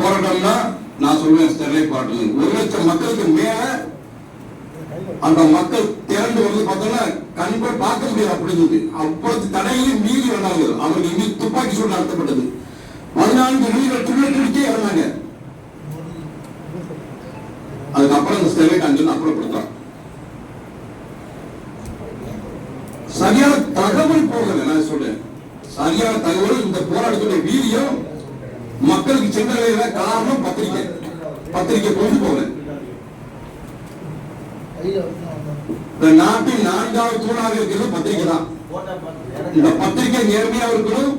போராட்டம்னா நான் சொல்லுவேன் ஸ்டெர்லைட் போராட்டம் ஒரு லட்சம் மக்களுக்கு மேல அந்த மக்கள் திரண்டு வந்து பார்த்தோம்னா கண்பை பார்க்க முடியாது அப்படின்னு இருந்தது அப்பொழுது தடையிலும் மீறி வந்தாங்க அவர்கள் இன்னும் துப்பாக்கி சூடு நடத்தப்பட்டது. பதினான்கு வீரர்கள் துள்ள துடிக்கே இறந்தாங்க. அதுக்கப்புறம் அந்த ஸ்டெர்லைட் அங்கிருந்து அப்புறப்படுத்தான் சரியான தகவல் போகல நான் சொல்றேன். சரியான தகவல் இந்த போராட்டத்துடைய வீரியம் மக்களுக்கு சென்றடைகிற காரணம் பத்திரிகை பத்திரிகை கொண்டு போகல. இந்த நாட்டின் நான்காவது தூணாக இருக்கிறது பத்திரிகை தான். இந்த பத்திரிகை நேர்மையா இருக்கணும்.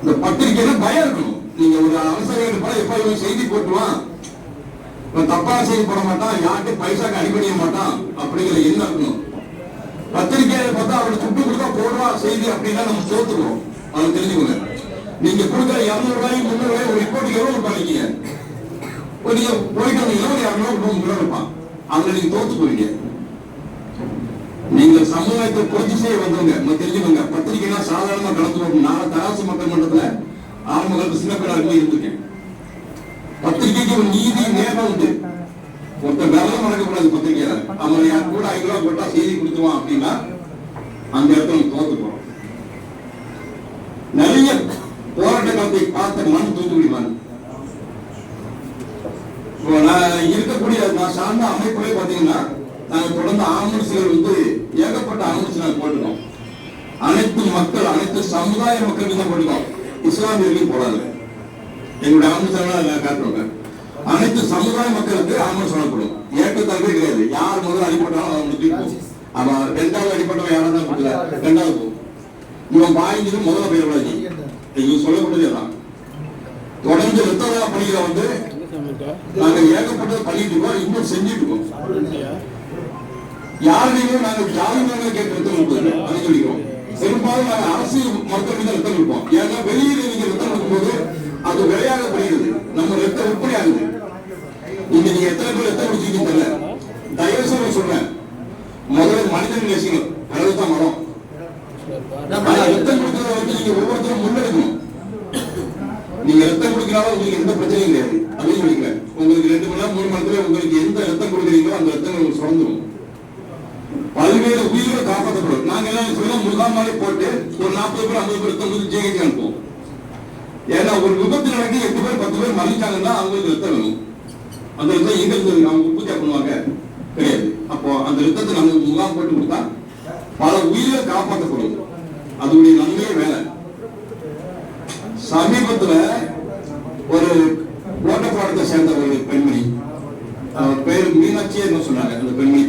இந்த பத்திரிகையில பயம் இருக்கணும். நீங்க ஒரு அவசரம் போல எப்ப இவன் செய்தி போட்டுவான்? இவன் தப்பா செய்தி போட மாட்டான் யார்கிட்ட பைசாக்கு அடிபடிய மாட்டான் அப்படிங்கிற எண்ணம் இருக்கணும். பத்திரிகையில பார்த்தா அவனை துட்டு கொடுத்தா போடுவான் செய்தி அப்படின்னா நம்ம சோத்துருவோம். அதை தெரிஞ்சுக்கோங்க. நீங்க கொடுக்குற இருநூறு ரூபாய் முந்நூறு ரூபாய் ஒரு ரிப்போர்ட்டுக்கு எவ்வளவு பண்ணிக்கீங்க நீங்க? போயிட்டு வந்தீங்கன்னா ஒரு இரநூறு முந்நூறு இருப்பான் அங்க நீங்க தோத்து போயிட்டீங்க நீங்கள் சமுதாயத்தை புரட்சி செய்ய வந்தவங்க நம்ம தெரிஞ்சுக்கோங்க. பத்திரிகைனா சாதாரணமா கலந்து போகும். நான் தராசு மக்கள் மன்றத்துல ஆரம்ப காலத்து சின்ன பிள்ளை இருந்திருக்கேன். பத்திரிகைக்கு ஒரு நீதி நேரம் உண்டு. ஒருத்தர் வேலை மறக்கக்கூடாது பத்திரிகையில. அவன் யார் கூட ஐநூறு ரூபா போட்டா செய்தி கொடுத்துவான் அப்படின்னா அந்த இடத்துல நம்ம தோத்து போறோம் போராட்ட காலத்தை மண் தூத்துக்குடி மண். இப்போ நான் இருக்கக்கூடிய நான் சார்ந்த அமைப்புகளே பார்த்தீங்கன்னா நாங்கள் தொடர்ந்து ஆம்புலன்ஸ்கள் வந்து ஏகப்பட்ட ஆம்புலன்ஸ் நாங்கள் போட்டுக்கோம் அனைத்து மக்கள் அனைத்து சமுதாய மக்களுக்கு தான் போட்டுக்கோம் இஸ்லாமியர்களுக்கு போடாது எங்களுடைய ஆம்புலன்ஸ் காட்டுறோங்க. அனைத்து சமுதாய மக்களுக்கு ஆம்புலன்ஸ் வழங்கப்படும். ஏற்றத்தாழ்வே கிடையாது. யார் முதல் அடிபட்டாலும் அவங்க தூக்கும் அவன் ரெண்டாவது அடிப்பட்டவன் யாராவது கொடுக்கல ரெண்டாவது போகும். இவன் பாய்ஞ்சது முதல்ல போயிடக்கூடாது நீங்க சொல்லக்கூடியது அதான் தொடர்ந்து ரத்ததா பணிகளை வந்து நாங்க ஏகப்பட்ட பண்ணிட்டு இருக்கோம் இன்னும் செஞ்சுட்டு இருக்கோம். யாரையும் நாங்க ஜாதி மேல கேட்டு ரத்தம் சொல்லிக்கிறோம். பெரும்பாலும் நாங்க அரசு மருத்துவமனை தான் ரத்தம் இருப்போம் ஏன்னா வெளியில நீங்க ரத்தம் கொடுக்கும்போது அது விலையாக படுகிறது நம்ம ரத்தம் விற்பனை ஆகுது? இங்க நீங்க எத்தனை பேர் ரத்தம் குடிச்சிருக்கீங்க தெரியல. தயவு செய்து சொல்றேன். முதல்ல மனிதன் நேசிக்கணும் கடவுள் மரம். ரத்தம் கொடுக்கறத வந்து நீங்க ஒவ்வொருத்தரும் முன்னெடுக்கணும். நீங்க ரத்தம் கொடுக்கறாலும் உங்களுக்கு எந்த பிரச்சனையும் கிடையாது. அப்படின்னு சொல்லிங்க உங்களுக்கு ரெண்டு மணி நேரம் மூணு மணி நேரத்துல உங்களுக்கு எந்த ரத்தம் கொடுக்குறீங்களோ அந்த ரத்தம் உங்களுக்கு சுரந்துடும் பல்வேறு உயிர்களை காப்பாற்றப்படும். நாங்க என்ன சொல்லுவோம் முகாம் மாதிரி போட்டு ஒரு நாற்பது பேர் ஐம்பது பேர் ரத்தம் கொடுத்து ஜெயிக்க அனுப்புவோம். ஏன்னா ஒரு விபத்து நடக்கி எட்டு பேர் பத்து பேர் மறிச்சாங்கன்னா அவங்களுக்கு ரத்தம் வேணும். அந்த ரத்தம் எங்க இருந்து அவங்க பூஜை பண்ணுவாங்க. கிடையாது. அப்போ அந்த ரத்தத்தை நம்ம முகாம் போட்டு கொடுத்தா பல உயிர்கள் காப்பாற்றப்படும். அதோடைய நன்மையே வேலை சமீபத்துல ஒரு ஓட்டப்பாடத்தை சேர்ந்த ஒரு பெண்மணி அவர் பேர் மீனாட்சி என்ன சொன்னாங்க. அந்த பெண்மணி